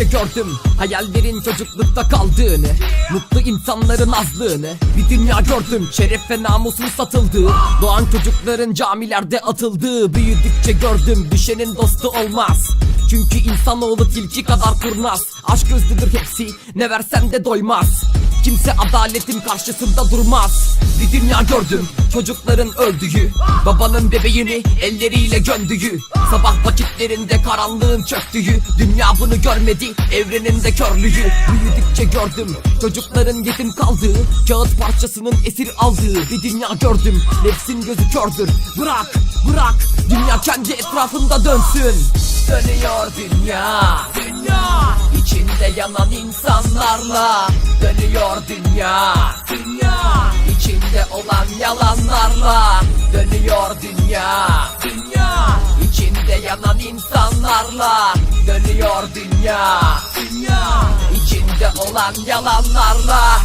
Büyüdükçe gördüm hayallerin çocuklukta kaldığını Mutlu insanların azlığını. Bir dünya gördüm şeref ve namusun satıldığı Doğan çocukların camilerde atıldığı Büyüdükçe gördüm düşenin dostu olmaz. Çünkü insanoğlu tilki kadar kurnaz. Aşk gözlüdür hepsi ne versen de doymaz Kimse adaletin karşısında durmaz. Bir dünya gördüm çocukların öldüğü. Babanın bebeğini elleriyle gömdüğü. Sabah vakitlerinde karanlığın çöktüğü. Dünya bunu görmedi evrenin de körlüğü. Büyüdükçe gördüm çocukların yetim kaldığı. Kağıt parçasının esir aldığı. Bir dünya gördüm nefsin gözü kördür. Bırak bırak dünya kendi etrafında dönsün. Dönüyor dünya yanan insanlarla Dönüyor dünya. Dünya. İçinde olan yalanlarla Dönüyor dünya. Dünya. İçinde yanan insanlarla Dönüyor dünya. Dünya. İçinde olan yalanlarla